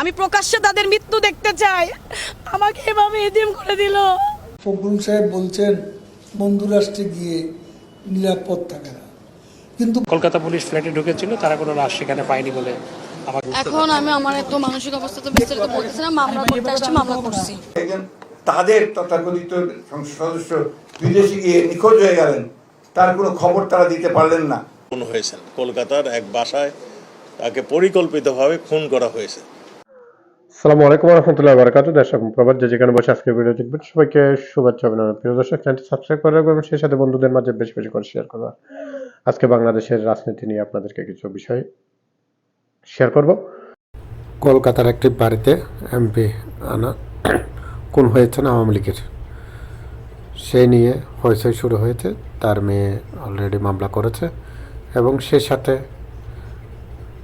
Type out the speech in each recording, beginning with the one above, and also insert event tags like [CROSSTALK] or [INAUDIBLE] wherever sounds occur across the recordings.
আমি প্রকাশ্যে তাদের মৃত্যু দেখতে চাই। আমাকে এভাবে এদিম করে দিল। ফখরুল সাহেব বলছেন বন্ধুরাষ্ট্রে গিয়ে নিরাপদ থাকে না। কিন্তু কলকাতা পুলিশ ফ্ল্যাটে ঢুকেছিল তারা কোনো লাশ সেখানে পায়নি বলে এখন আমি আমার এত মানসিক অবস্থা তো বিস্তারিত বলতেছি না মামলা করতে আসছি মামলা করছি। তাদের তথাকথিত সদস্য বিদেশে গিয়ে নিখোঁজ হয়ে গেলেন তার কোনো খবর তারা দিতে পারলেন না। খুন হয়েছেন। কলকাতার এক বাসায় তাকে পরিকল্পিতভাবে খুন করা হয়েছে। সালামু আলাইকুম রহমতুল্লাহ বারকাত দর্শক প্রবাদ যে যেখানে বসে আজকে ভিডিও দেখবেন, সবাইকে শুভেচ্ছা, অভিনন্দন। প্রিয় দর্শক চ্যানেলটি সাবস্ক্রাইব করে রাখবেন সেই সাথে বন্ধুদের মাঝে বেশি বেশি করে শেয়ার করবেন। আজকে বাংলাদেশের রাজনীতি নিয়ে আপনাদেরকে কিছু বিষয় শেয়ার করব। কলকাতার একটি বাড়িতে এমপি আনা [COUGHS] কোন হয়েছেন আওয়ামী লীগের। সেই নিয়ে হইচই শুরু হয়েছে, তার মেয়ে অলরেডি মামলা করেছে এবং সেই সাথে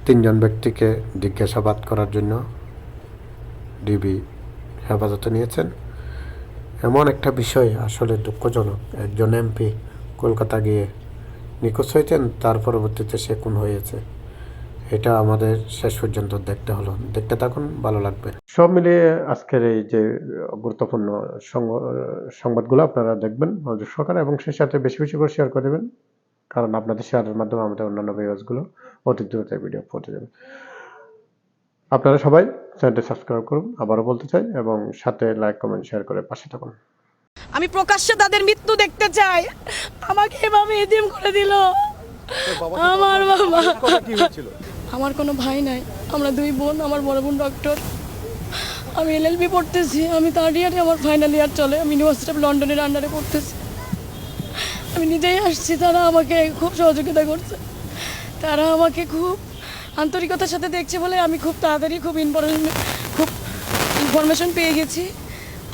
তিনজন ব্যক্তিকে জিজ্ঞাসাবাদ করার জন্য ডিবি হেফাজতে নিয়েছেন। এমন একটা বিষয় আসলে দুঃখজনক। একজন এমপি কলকাতা গিয়ে নিখোঁজ হয়েছেন, তার পরবর্তীতে সে খুন হয়েছে। এটা আমাদের শেষ পর্যন্ত দেখতে হলো। দেখতে থাকুন, ভালো লাগবে। সব মিলিয়ে আজকের এই যে গুরুত্বপূর্ণ সংবাদগুলো আপনারা দেখবেন নজর সহকারে, এবং সেই সাথে বেশি বেশি করে শেয়ার করে দেবেন। কারণ আপনাদের শেয়ারের মাধ্যমে আমাদের অন্যান্য ভিউয়ার্সগুলো অতি দ্রুত ভিডিও পৌঁছে যাবে। আপনারা সবাই চ্যানেলটি সাবস্ক্রাইব করুন, আবারও বলতে চাই, এবং সাথে লাইক, কমেন্ট, শেয়ার করে পাশে থাকুন। আমি প্রকাশ্যে তাদের মৃত্যু দেখতে চাই। আমাকে এভাবে এদিম করে দিল। আমার বাবা। আমার কোনো ভাই নাই। আমরা দুই বোন, আমার বড় বোন ডক্টর আমি এলএলবি পড়তেছি। আমি থার্ড ইয়ারে আমার ফাইনাল ইয়ার চলে। আমি ইউনিভার্সিটি অফ লন্ডনের আন্ডারে পড়তেছি। আমি নিজেই আসছি। তারা আমাকে খুব সহযোগিতা করছে। তারা আমাকে খুব আন্তরিকতার সাথে দেখছে বলে আমি খুব তাড়াতাড়ি খুব ইম্পর্টেন্ট খুব ইনফরমেশন পেয়ে গেছি।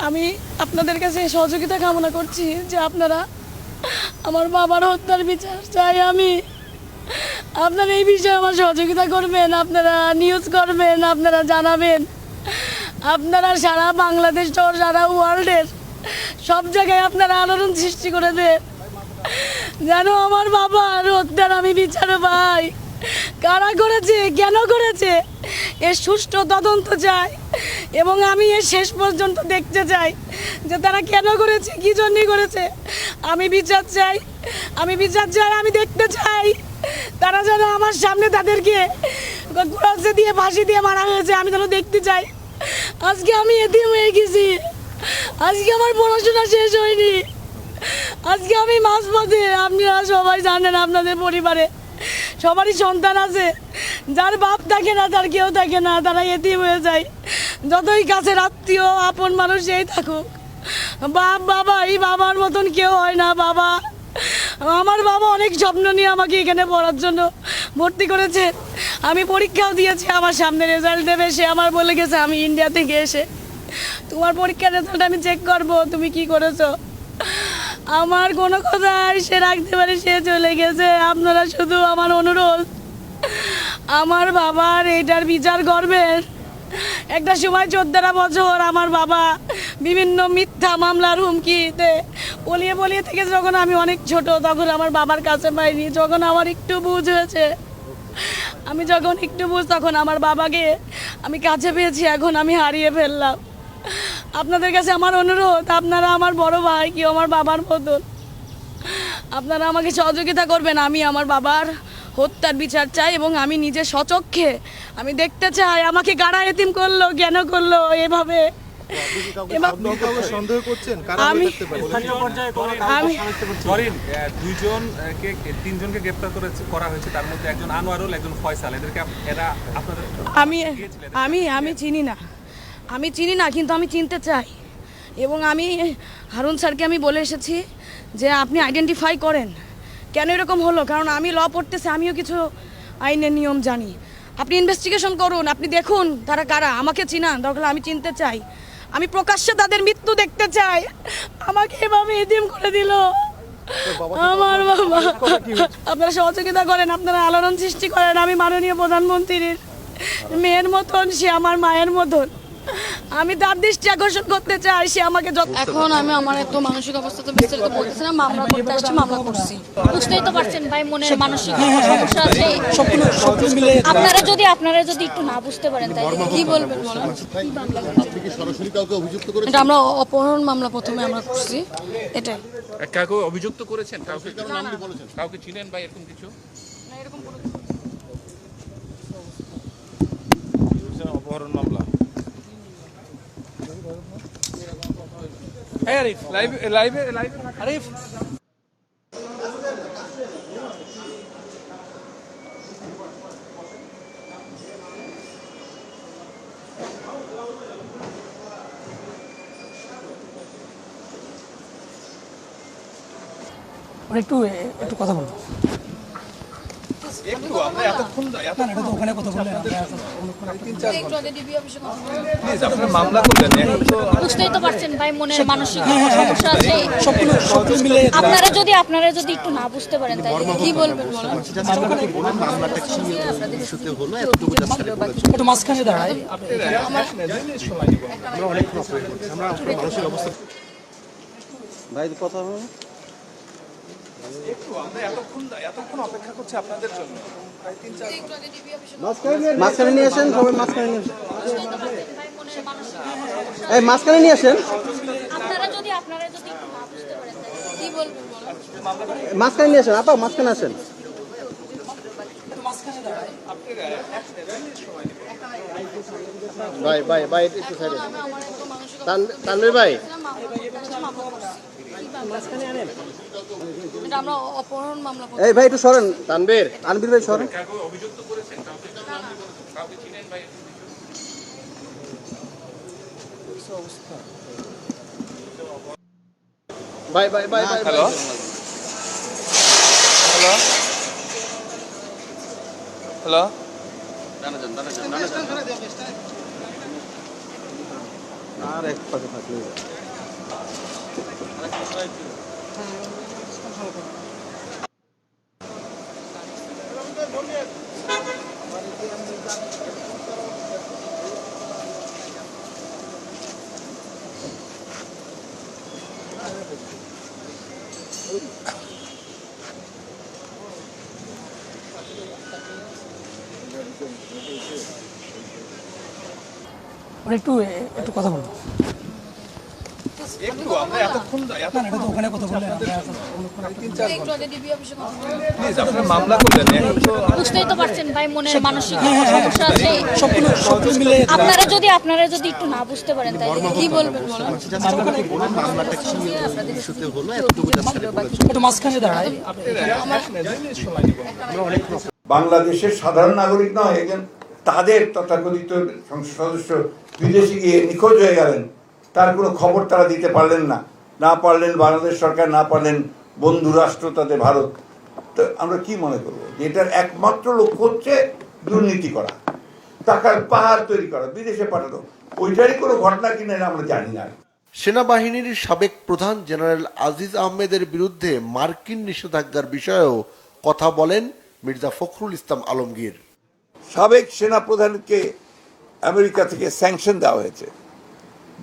আমি আপনাদের কাছে সহযোগিতা কামনা করছি যে আপনারা আমার বাবার হত্যার বিচার চাই আমি। আপনারা এই বিষয়ে আমার সহযোগিতা করবেন, আপনারা নিউজ করবেন, আপনারা জানাবেন। আপনারা সারা বাংলাদেশ সহ সারা ওয়ার্ল্ডের সব জায়গায় আপনারা আলোড়ন সৃষ্টি করে দেন যেন আমার বাবার হত্যার আমি বিচার পাই। কারা করেছে, কেন করেছে? এর সুষ্ঠু তদন্ত চাই এবং আমি এর শেষ পর্যন্ত দেখতে চাই যে তারা কেন করেছে, কি জন্য করেছে। আমি বিচার চাই, আমি বিচার চাই, আমি দেখতে চাই। তারা যেন আমার সামনে তাদেরকে কুড়াচ্ছে দিয়ে, ফাঁসি দিয়ে মারা হয়েছে, আমি যেন দেখতে চাই। আজকে আমি এদিন হয়ে গেছি। আজকে আমার পড়াশোনা শেষ হয়নি। আজকে আমি মাছ পথে আপনারা সবাই জানেন আপনাদের পরিবারে। সবারই সন্তান আছে। যার বাপ থাকে না তার কেউ থাকে না, তারা এতিম হয়ে যায়। যতই কাছের আত্মীয়, আপন মানুষ সেই থাকুক। বাপ, বাবা, এই বাবার মতন কেউ হয় না, বাবা। আমার বাবা অনেক স্বপ্ন নিয়ে আমাকে এখানে পড়ার জন্য ভর্তি করেছে। আমি পরীক্ষাও দিয়েছি, আমার সামনে রেজাল্ট দেবে, সে আমার বলে গেছে, আমি ইন্ডিয়া থেকে এসে তোমার পরীক্ষার রেজাল্ট আমি চেক করব, তুমি কি করেছ? আমার কোনো কথাই সে রাখতে পারে, সে চলে গেছে। আপনারা শুধু আমার অনুরোধ, আমার বাবার এইটার বিচার করবেন। একটা সময় চোদ্দটা বছর আমার বাবা বিভিন্ন মিথ্যা মামলার হুমকিতে বলিয়ে বলিয়ে থেকে যখন আমি অনেক ছোট, তখন আমার বাবার কাছে পাইনি। যখন আমার একটু বুঝ হয়েছে, আমি যখন একটু বুঝ, তখন আমার বাবাকে আমি কাছে পেয়েছি, এখন আমি হারিয়ে ফেললাম। আপনাদের কাছে আমার অনুরোধ আপনারা আমার বড় ভাই কেউ আমার বাবার মতন। আপনারা আমাকে সহযোগিতা করবেন আমি আমার বাবার হত্যার বিচার চাই এবং আমি নিজে সচক্ষে আমি দেখতে চাই আমাকে গাড়া এতিম করল কেন করল এভাবে। এভাবে- সন্দেহ করছেন? কারা আমি আমি ধরেন আহ, দুইজন আহ, কে তিনজনকে গ্রেপ্তার করেছে করা হয়েছে তার মধ্যে একজন আনোয়ারুল একজন ফয়সাল। এদেরকে আপ- এরা আপনাদের আমি আমি আমি চিনি না। আমি চিনি না কিন্তু আমি চিনতে চাই। এবং আমি হারুন স্যারকে আমি বলে এসেছি যে আপনি আইডেন্টিফাই করেন। কেন এরকম হলো? কারণ আমি ল পড়তেছি আমিও কিছু আইনের নিয়ম জানি। আপনি ইনভেস্টিগেশন করুন আপনি দেখুন তারা কারা আমাকে চিনান দরকার আমি চিনতে চাই। আমি প্রকাশ্যে তাদের মৃত্যু দেখতে চাই। আমাকে এভাবে এদিম করে দিল। আমার বাবা। আপনারা সহযোগিতা করেন আপনারা আলোড়ন সৃষ্টি করেন আমি মাননীয় প্রধানমন্ত্রীর মেয়ের মতন সে আমার মায়ের মতন। আমি তার দৃষ্টি আকর্ষণ করতে চাই সে আমাকে যত- এখন আমি আমার এত মানসিক অবস্থা তো বিস্তারিত বলতেছি না মামলা করতে আসছি মামলা করছি। বুঝতেই তো পারছেন ভাই মনের মানসিক সমস্যা আছে। আপনারা যদি আপনারা যদি একটু না বুঝতে পারেন তাই কি বলবেন বলেন? সরাসরি কাউকে অভিযুক্ত করে এটা আমরা অপহরণ মামলা প্রথমে আমরা করছি এটাই। কাউকে অভিযুক্ত করেছেন? কাউকে কাউকে চিনেন বা এরকম কিছু? অপহরণ মামলা। আরিফ লাইভে লাইভে লাইভে আরিফ একটু একটু কথা বলব একটু আমরা এতক্ষণ এটা তো ওখানে কথা বললে একটু আগে ডিবি অফিসে কথা বলব। প্লিজ আপনারা মামলা এখন তো বুঝতেই তো পারছেন ভাই মনের মানসিক সমস্যা আছে। সবগুলো সবগুলো মিলে আপনারা যদি আপনারা যদি একটু না বুঝতে পারেন তাই কি বলবেন? বলেন একটু মাঝখানে দাঁড়াই একটু আমরা এতক্ষণ এতক্ষণ অপেক্ষা করছি আপনাদের জন্য। মাঝখানে নিয়ে আসেন সবাই মাঝখানে নিয়ে আসেন। এই মাঝখানে নিয়ে আসেন। আপনারা যদি আপনারা যদি একটু না বুঝতে পারেন তাই কি বলবেন বলেন মাঝখানে নিয়ে আসেন আপা মাঝখানে আসেন। ভাই ভাই ভাই একটু সাইডে। তানভীর ভাই। এই ভাই একটু সরেন। তানভীর। তানভীর ভাই সরেন। ভাই? ভাই ভাই ভাই হ্যালো? হ্যালো? হ্যালো? আর এক পাশে থাকলে একটু একটু কথা বলব একটু আমরা এতক্ষণ ওখানে কথা একটু প্লিজ আপনারা মামলা করলেন বুঝতেই তো পারছেন ভাই মনের মানসিক সমস্যা আছে। সবগুলো সবগুলো মিলে আপনারা যদি আপনারা যদি একটু না বুঝতে পারেন তাই কি বলবেন বলেন? একটু মাঝখানে দাঁড়াই বাংলাদেশের সাধারণ নাগরিক নয় একজন তাদের তথাকথিত সংসদ সদস্য বিদেশে গিয়ে নিখোঁজ হয়ে গেলেন। তার কোনো খবর তারা দিতে পারলেন না। না পারলেন বাংলাদেশ সরকার না পারলেন বন্ধু রাষ্ট্র তাদের ভারত। তো আমরা কি মনে করব? যে এটার একমাত্র লক্ষ্য হচ্ছে দুর্নীতি করা। টাকার পাহাড় তৈরি করা বিদেশে পাঠানো। ওইটারই কোনো ঘটনা কিনা আমরা জানি না। সেনাবাহিনীর সাবেক প্রধান জেনারেল আজিজ আহমেদের বিরুদ্ধে মার্কিন নিষেধাজ্ঞার বিষয়েও কথা বলেন মির্জা ফখরুল ইসলাম আলমগীর। সাবেক সেনাপ্রধানকে আমেরিকা থেকে স্যাংশন দেওয়া হয়েছে।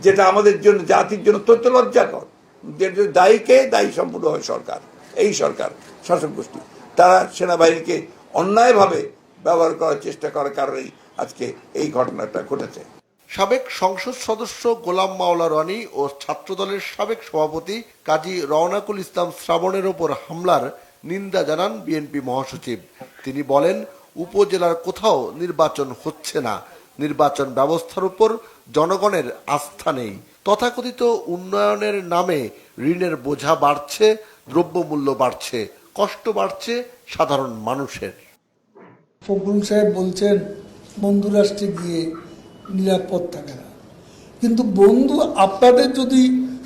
যেটা আমাদের জন্য, জাতির জন্য তথ্য লজ্জাকর। যেটা দায়ীকে দায়ী সম্পূর্ণ হয় সরকার, এই সরকার, শাসক গোষ্ঠী। তারা সেনাবাহিনীকে অন্যায়ভাবে ব্যবহার করার চেষ্টা করার কারণেই আজকে এই ঘটনাটা ঘটেছে। সাবেক সংসদ সদস্য গোলাম মাওলা রনি ও ছাত্রদলের সাবেক সভাপতি কাজী রওনাকুল ইসলাম শ্রাবণের ওপর হামলার নিন্দা জানান বিএনপি মহাসচিব। তিনি বলেন, উপজেলার কোথাও নির্বাচন হচ্ছে না। নির্বাচন ব্যবস্থার উপর জনগণের আস্থা নেই। তথাকথিত উন্নয়নের নামে ঋণের বোঝা বাড়ছে, দ্রব্যমূল্য বাড়ছে, কষ্ট বাড়ছে সাধারণ মানুষের। ফখরুল সাহেব বলছেন, বন্ধু রাষ্ট্রে গিয়ে নিরাপদ থাকে না। কিন্তু বন্ধু, আপনাদের যদি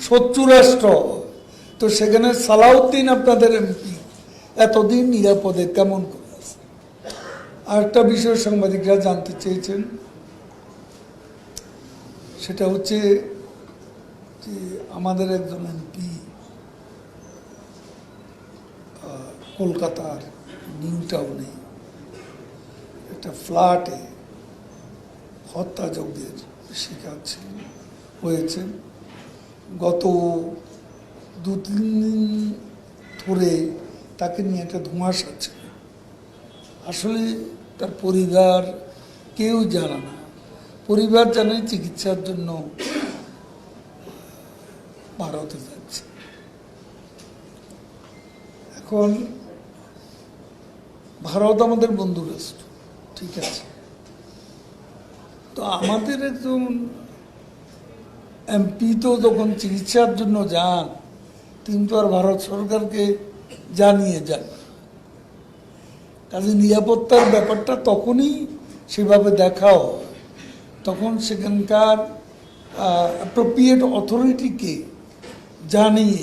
শত্রু রাষ্ট্র তো সেখানে সালাউদ্দিন আপনাদের এমপি। এতদিন নিরাপদে কেমন করে আছে? আরেকটা বিষয় সাংবাদিকরা জানতে চেয়েছেন সেটা হচ্ছে যে আমাদের একজন এমপি কলকাতার নিউ টাউনে একটা ফ্ল্যাটে হত্যাযজ্ঞের শিকার ছিলেন হয়েছেন। গত দু তিন দিন ধরে তাকে নিয়ে একটা ধোঁয়াশা ছিল। আসলে তার পরিবার কেউ জানে না পরিবার জানে চিকিৎসার জন্য ভারতে যাচ্ছে। এখন ভারত আমাদের বন্ধু রাষ্ট্র ঠিক আছে? তো আমাদের একজন এমপি তো যখন চিকিৎসার জন্য যান তিনি তো আর ভারত সরকারকে জানিয়ে যান। কাজে নিরাপত্তার ব্যাপারটা তখনই সেভাবে দেখাও তখন সেখানকার অ্যাপ্রোপ্রিয়েট অথরিটিকে জানিয়ে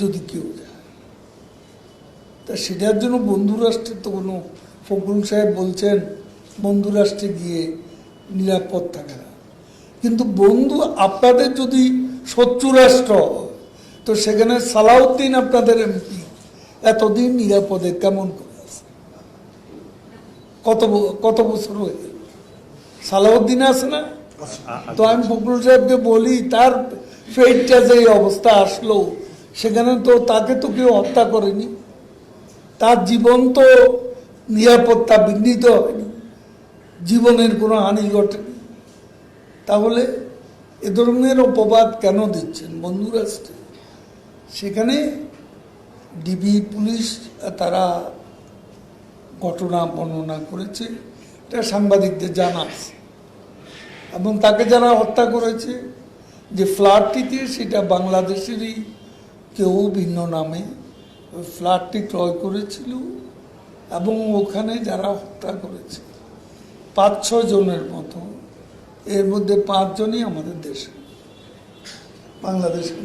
যদি কেউ যায়। তা সেটার জন্য বন্ধু রাষ্ট্রের তো কোনো ফখরুল সাহেব বলছেন, বন্ধু রাষ্ট্রে গিয়ে নিরাপদ থাকে না। কিন্তু বন্ধু আপনাদের যদি শত্রু রাষ্ট্র তো সেখানে সালাউদ্দিন আপনাদের এমপি, এতদিন নিরাপদে কেমন করে আছে? কত কত বছর হয়ে সালাউদ্দিন আছে না? তো আমি ফখরুল সাহেবকে বলি, তার ফেটটা যে অবস্থা আসলো, সেখানে তো তাকে তো কেউ হত্যা করেনি। তার জীবন তো নিরাপত্তা বিঘ্নিত হয়নি। জীবনের কোনো হানি ঘটেনি। তাহলে এ ধরনের অপবাদ কেন দিচ্ছেন বন্ধু রাষ্ট্রে সেখানে ডিবি পুলিশ, তারা ঘটনা বর্ণনা করেছে। এটা সাংবাদিকদের জানা আছে। এবং তাকে যারা হত্যা করেছে, যে ফ্ল্যাটটিতে সেটা বাংলাদেশেরই কেউ ভিন্ন নামে ওই ফ্ল্যাটটি ক্রয় করেছিল এবং ওখানে যারা হত্যা করেছে পাঁচ ছ জনের মতো, এর মধ্যে পাঁচজনই আমাদের দেশে, বাংলাদেশের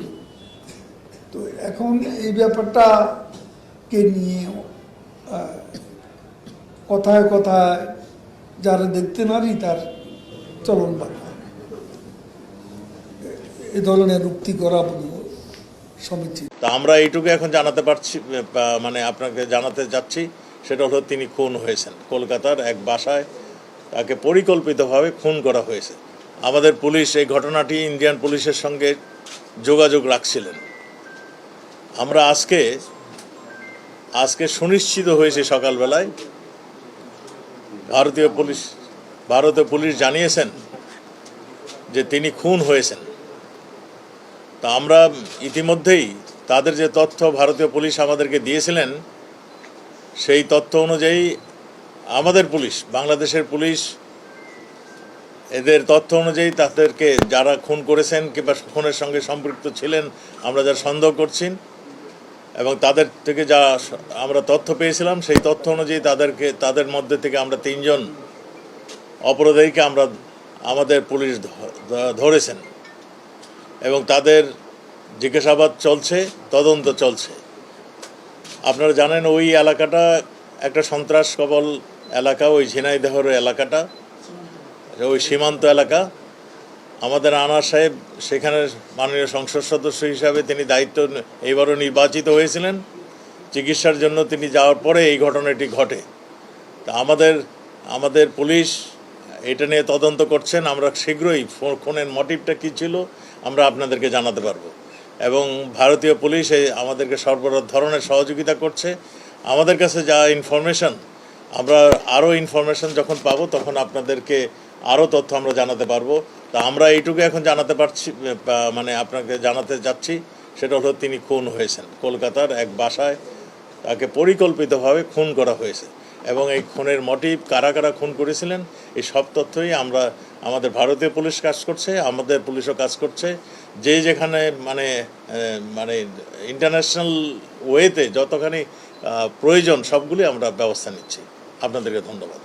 তো এখন এই ব্যাপারটাকে নিয়ে কথায় কথায় যারা দেখতে নারী, তার চলন বাধা। এ ধরনের উক্তি করা সমীচীন। তা আমরা এইটুকু এখন জানাতে পারছি মানে আপনাকে জানাতে যাচ্ছি সেটা হলো তিনি খুন হয়েছেন। কলকাতার এক বাসায় তাকে পরিকল্পিতভাবে খুন করা হয়েছে। আমাদের পুলিশ এই ঘটনাটি ইন্ডিয়ান পুলিশের সঙ্গে যোগাযোগ রাখছিলেন। আমরা আজকে আজকে সুনিশ্চিত হয়েছে সকালবেলায় ভারতীয় পুলিশ ভারতীয় পুলিশ জানিয়েছেন যে তিনি খুন হয়েছেন। তা আমরা ইতিমধ্যেই তাদের যে তথ্য ভারতীয় পুলিশ আমাদেরকে দিয়েছিলেন, সেই তথ্য অনুযায়ী আমাদের পুলিশ, বাংলাদেশের পুলিশ, এদের তথ্য অনুযায়ী তাদেরকে যারা খুন করেছেন কিংবা খুনের সঙ্গে সম্পৃক্ত ছিলেন, আমরা যারা সন্দেহ করছি এবং তাদের থেকে যা আমরা তথ্য পেয়েছিলাম, সেই তথ্য অনুযায়ী তাদেরকে, তাদের মধ্যে থেকে আমরা তিনজন অপরাধীকে আমরা, আমাদের পুলিশ ধরেছেন। এবং তাদের জিজ্ঞাসাবাদ চলছে, তদন্ত চলছে। আপনারা জানেন ওই এলাকাটা একটা সন্ত্রাস কবল এলাকা, ওই ঝিনাইদহর এলাকাটা, ওই সীমান্ত এলাকা। আমাদের আনার সাহেব সেখানে মাননীয় সংসদ সদস্য হিসাবে তিনি দায়িত্ব এইবারও নির্বাচিত হয়েছিলেন। চিকিৎসার জন্য তিনি যাওয়ার পরে এই ঘটনাটি ঘটে। তা আমাদের আমাদের পুলিশ এটা নিয়ে তদন্ত করছেন। আমরা শীঘ্রই ফো- খুনের মোটিভটা কী ছিল আমরা আপনাদেরকে জানাতে পারব। এবং ভারতীয় পুলিশ আমাদেরকে সর্ব ধরনের সহযোগিতা করছে। আমাদের কাছে যা ইনফরমেশন আমরা আরও ইনফরমেশন যখন পাবো তখন আপনাদেরকে আরও তথ্য আমরা জানাতে পারব। তা আমরা এইটুকু এখন জানাতে পারছি মানে আপনাকে জানাতে যাচ্ছি, সেটা হলো তিনি খুন হয়েছেন। কলকাতার এক বাসায় তাকে পরিকল্পিতভাবে খুন করা হয়েছে। এবং এই খুনের মোটিভ কারা কারা খুন করেছিলেন, এই সব তথ্যই আমরা আমাদের ভারতীয় পুলিশ কাজ করছে, আমাদের পুলিশও কাজ করছে। যে যেখানে মানে মানে ইন্টারন্যাশনাল ওয়েতে যতখানি প্রয়োজন সবগুলি আমরা ব্যবস্থা নিচ্ছি। আপনাদেরকে ধন্যবাদ।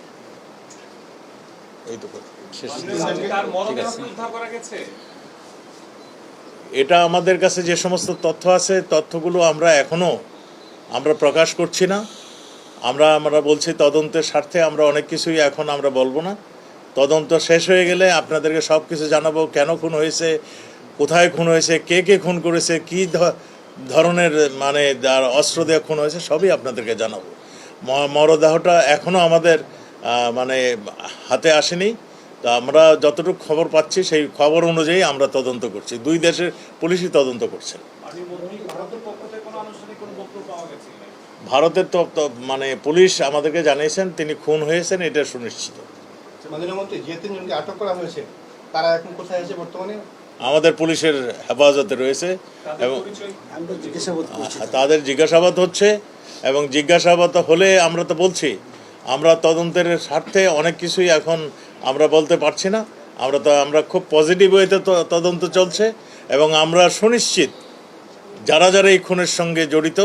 এটা আমাদের কাছে যে সমস্ত তথ্য আছে তথ্যগুলো আমরা এখনও আমরা প্রকাশ করছি না। আমরা আমরা বলছি তদন্তের স্বার্থে আমরা অনেক কিছুই এখন আমরা বলব না। তদন্ত শেষ হয়ে গেলে আপনাদেরকে সব কিছু জানাব কেন খুন হয়েছে কোথায় খুন হয়েছে কে কে খুন করেছে কী ধরনের মানে যার অস্ত্র দিয়ে খুন হয়েছে সবই আপনাদেরকে জানাব। ম- মরদেহটা এখনও আমাদের মানে হাতে আসেনি। তো আমরা যতটুকু খবর পাচ্ছি সেই খবর অনুযায়ী আমরা তদন্ত করছি। দুই দেশের পুলিশই তদন্ত করছে। ভারতের তো মানে পুলিশ আমাদেরকে জানিয়েছেন তিনি খুন হয়েছেন এটা সুনিশ্চিত। আটক করা হয়েছে তারা এখন কোথায় আছে বর্তমানে? আমাদের পুলিশের হেফাজতে রয়েছে এবং তাদের জিজ্ঞাসাবাদ হচ্ছে এবং জিজ্ঞাসাবাদ হলে আমরা তো বলছি আমরা তদন্তের স্বার্থে অনেক কিছুই এখন আমরা বলতে পারছি না। আমরা তো আমরা খুব পজিটিভ ওয়েতে তো- তদন্ত চলছে এবং আমরা সুনিশ্চিত যারা যারা এই খুনের সঙ্গে জড়িত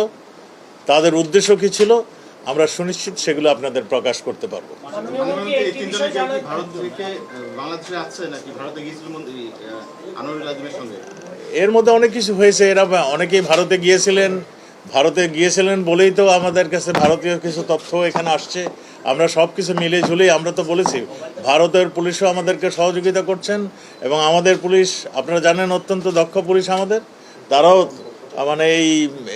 তাদের উদ্দেশ্য কী ছিল আমরা সুনিশ্চিত সেগুলো আপনাদের প্রকাশ করতে পারব। এই তিনজনে কি ভারত থেকে বাংলাদেশে আসছে নাকি ভারতে গিয়েছিল মন্ত্রী আনোয়ারুল আজিমের সঙ্গে? এর মধ্যে অনেক কিছু হয়েছে। এরা অনেকেই ভারতে গিয়েছিলেন। ভারতে গিয়েছিলেন বলেই তো আমাদের কাছে ভারতীয় কিছু তথ্য এখানে আসছে। আমরা সব কিছু মিলে ঝুলেই আমরা তো বলেছি, ভারতের পুলিশও আমাদেরকে সহযোগিতা করছেন এবং আমাদের পুলিশ, আপনারা জানেন, অত্যন্ত দক্ষ পুলিশ আমাদের। তারাও মানে এই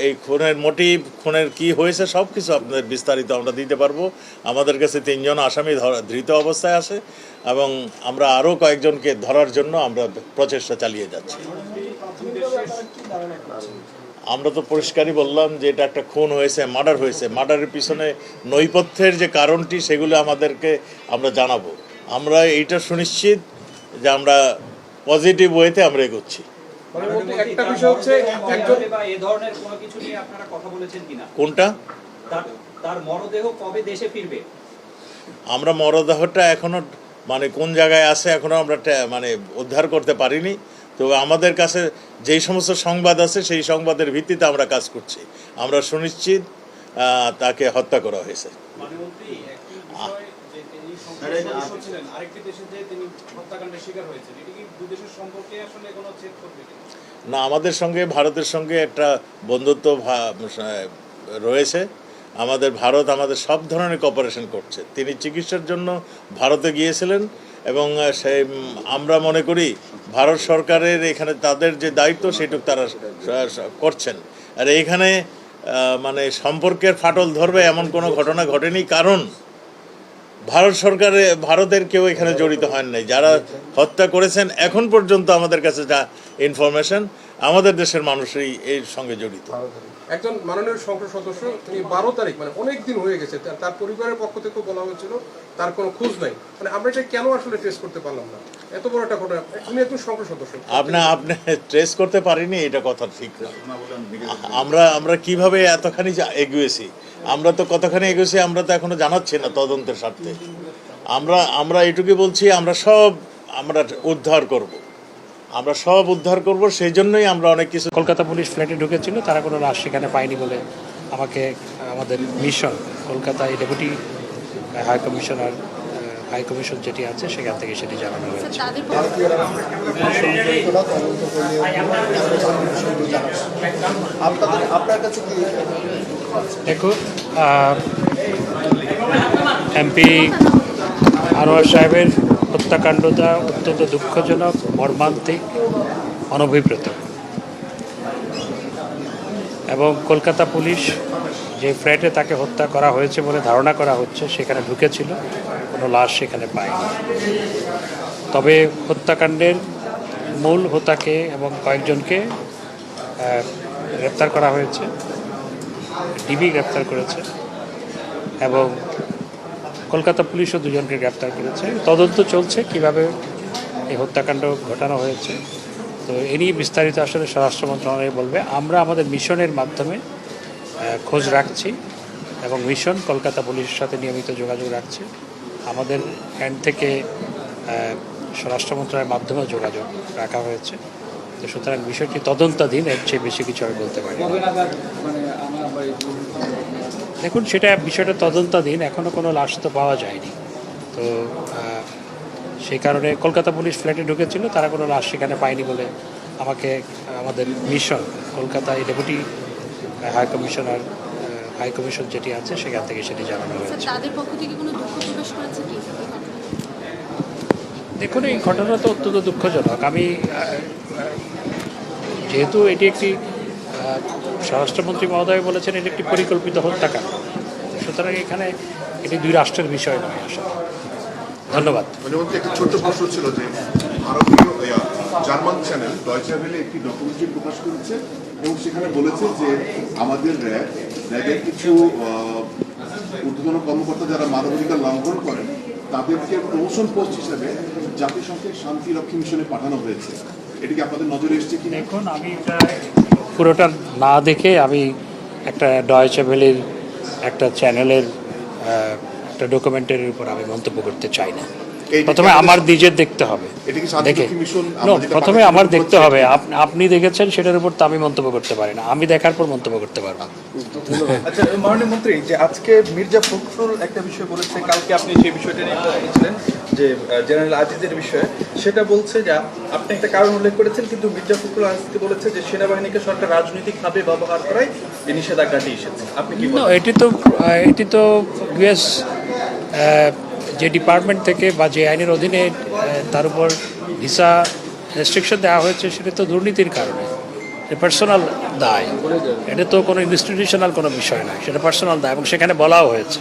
এই খুনের মোটিভ খুনের কি হয়েছে সব কিছু আপনাদের বিস্তারিত আমরা দিতে পারব। আমাদের কাছে তিনজন আসামি ধৃত অবস্থায় আছে এবং আমরা আরও কয়েকজনকে ধরার জন্য আমরা প্রচেষ্টা চালিয়ে যাচ্ছি। আমরা তো পরিষ্কারই বললাম যে এটা একটা খুন হয়েছে মার্ডার হয়েছে। মার্ডারের পিছনে নৈপথ্যের যে কারণটি সেগুলো আমাদেরকে আমরা জানাব। আমরা এইটা সুনিশ্চিত যে আমরা পজিটিভ ওয়েতে আমরা এগোচ্ছি। একটা বিষয় হচ্ছে একজন বা এ ধরনের কোনো কিছু নিয়ে আপনারা কথা বলেছেন কিনা? কোনটা? তার তার মরদেহ কবে দেশে ফিরবে? আমরা মরদেহটা এখনও মানে কোন জায়গায় আছে এখনও আমরা ট্যা- মানে উদ্ধার করতে পারিনি। তো আমাদের কাছে যেই সমস্ত সংবাদ আছে সেই সংবাদের ভিত্তিতে আমরা কাজ করছি। আমরা সুনিশ্চিত আহ, তাকে হত্যা করা হয়েছে। মাননীয়মন্ত্রী একটি বিষয় যে তিনি সংসদ সদস্য ছিলেন আরেকটি দেশে যে তিনি হত্যাকাণ্ডের শিকার হয়েছেন এটি কি দু দেশের সম্পর্কে আসলে কোনো চেক করবে কিনা? না আমাদের সঙ্গে ভারতের সঙ্গে একটা বন্ধুত্ব ভা- রয়েছে। আমাদের ভারত আমাদের সব ধরনের কপারেশন করছে। তিনি চিকিৎসার জন্য ভারতে গিয়েছিলেন। এবং সেই আমরা মনে করি ভারত সরকারের এখানে তাদের যে দায়িত্ব সেটুকু তারা স- স- করছেন। আর এখানে মানে সম্পর্কের ফাটল ধরবে এমন কোনো ঘটনা ঘটেনি, কারণ ভারত সরকারে, ভারতের কেউ এখানে জড়িত হন নাই। যারা হত্যা করেছেন, এখন পর্যন্ত আমাদের কাছে যা ইনফরমেশন আমাদের দেশের মানুষই এর সঙ্গে জড়িত। একজন মাননীয় সংসদ সদস্য, তিনি বারো তারিখ মানে অনেক দিন হয়ে গেছে, তার- পরিবারের পক্ষ থেকে বলা হয়েছিল, তার কোনো খোঁজ নাই। মানে আমরা এটা কেন আসলে ট্রেস করতে পারলাম না? এত বড় একটা ঘটনা। উনি একজন সংসদ সদস্য। আপনি আপনি ট্রেস করতে পারিনি, এটা কথা ঠিক না। আমরা আমরা কীভাবে এতখানি এগিয়েছি? আমরা তো কতখানি এগিয়েছি, আমরা তো এখনও জানাচ্ছি না তদন্তের স্বার্থে। আমরা আমরা এটুকুই বলছি, আমরা সব আমরা উদ্ধার করব। আমরা সব উদ্ধার করব সেই জন্যই আমরা অনেক কিছু কলকাতা পুলিশ ফ্ল্যাটে ঢুকেছিল তারা কোনো লাশ সেখানে পায়নি বলে আমাকে আমাদের মিশন কলকাতায় deputy high commissioner high commission যেটি আছে সেখান থেকে সেটি জানানো হয়েছে। দেখো আপনার কাছে কি এমপি আনোয়ার সাহেবের হত্যাকাণ্ডটা অত্যন্ত দুঃখজনক, মর্মান্তিক, অনভিপ্রেত। এবং কলকাতা পুলিশ যে ফ্ল্যাটে তাকে হত্যা করা হয়েছে বলে ধারণা করা হচ্ছে, সেখানে ঢুকেছিল। কোনো লাশ সেখানে পায়নি। তবে হত্যাকাণ্ডের মূল হোতাকে এবং কয়েকজনকে গ্রেপ্তার করা হয়েছে। ডিবি গ্রেপ্তার করেছে। এবং কলকাতা পুলিশও দুজনকে গ্রেপ্তার করেছে। তদন্ত চলছে কীভাবে এই হত্যাকাণ্ড ঘটানো হয়েছে। তো এ নিয়ে বিস্তারিত আসলে স্বরাষ্ট্র মন্ত্রণালয় বলবে, আমরা আমাদের মিশনের মাধ্যমে খোঁজ রাখছি এবং মিশন কলকাতা পুলিশের সাথে নিয়মিত যোগাযোগ রাখছে। আমাদের হ্যান্ড থেকে স্বরাষ্ট্র মন্ত্রণালয়ের মাধ্যমে যোগাযোগ রাখা হয়েছে। তো সুতরাং বিষয়টি তদন্তাধীন, এর চেয়ে বেশি কিছু আমি বলতে পারি। দেখুন সেটা বিষয়টা তদন্তাধীন এখনও কোনো লাশ তো পাওয়া যায়নি। তো সেই কারণে কলকাতা পুলিশ ফ্ল্যাটে ঢুকেছিল তারা কোনো লাশ সেখানে পায়নি বলে আমাকে আমাদের মিশন কলকাতায় deputy high commissioner high commission যেটি আছে সেখান থেকে সেটি জানানো হয়েছে। দেখুন এই ঘটনা তো অত্যন্ত দুঃখজনক। আমি যেহেতু এটি একটি স্বরাষ্ট্রমন্ত্রী মহোদয় বলেছেন এটি একটি পরিকল্পিত হত্যাকাণ্ড। সুতরাং এখানে এটি দুই রাষ্ট্রের বিষয় নয় আসলে। ধন্যবাদ। মানে একটা ছোট্ট প্রশ্ন ছিল যে ভারতীয় জার্মান চ্যানেল ডয়চে ভেলে একটি ডকুমেন্টারি প্রকাশ করেছে এবং সেখানে বলেছে যে আমাদের র্যাব র্যাবের কিছু ঊর্ধ্বতন কর্মকর্তা যারা মানবাধিকার লঙ্ঘন করেন তাদেরকে প্রমোশন পোস্ট হিসেবে জাতিসংঘের শান্তিরক্ষী মিশনে পাঠানো হয়েছে। এটি কি আপনাদের নজরে এসেছে কি দেখুন আমি এটা পুরোটা না দেখে আমি একটা ডয় চ্যাভেলের একটা চ্যানেলের একটা ডকুমেন্টারির উপর আমি মন্তব্য করতে চাই না। প্রথমে আমার নিজের দেখতে হবে। দেখে। প্রথমে আমার দেখতে হবে। আপনি দেখেছেন সেটার উপর তো আমি মন্তব্য করতে পারি না। আমি দেখার পর মন্তব্য করতে পারব। আচ্ছা মাননীয় মন্ত্রী যে আজকে মির্জা ফখরুল একটা বিষয় বলেছে কালকে আপনি যে বিষয়টা নিয়ে বলছিলেন যে জেনারেল আজিজের বিষয়ে সেটা বলছে যে আপনি একটা কারণ উল্লেখ করেছেন কিন্তু মির্জা ফখরুল আজিজকে বলেছে যে সেনাবাহিনীকে সরকার রাজনৈতিকভাবে ব্যবহার করায় এই নিষেধাজ্ঞাটি এসেছে। আপনি কি এটি তো এটি তো ইউএস যে ডিপার্টমেন্ট থেকে বা যে আইনের অধীনে তার উপর ভিসা রেস্ট্রিকশন দেওয়া হয়েছে, সেটা তো দুর্নীতির কারণে। পার্সোনাল দায়। এটা তো কোনো ইনস্টিটিউশনাল কোনো বিষয় নয়, সেটা পার্সোনাল দায় এবং সেখানে বলাও হয়েছে।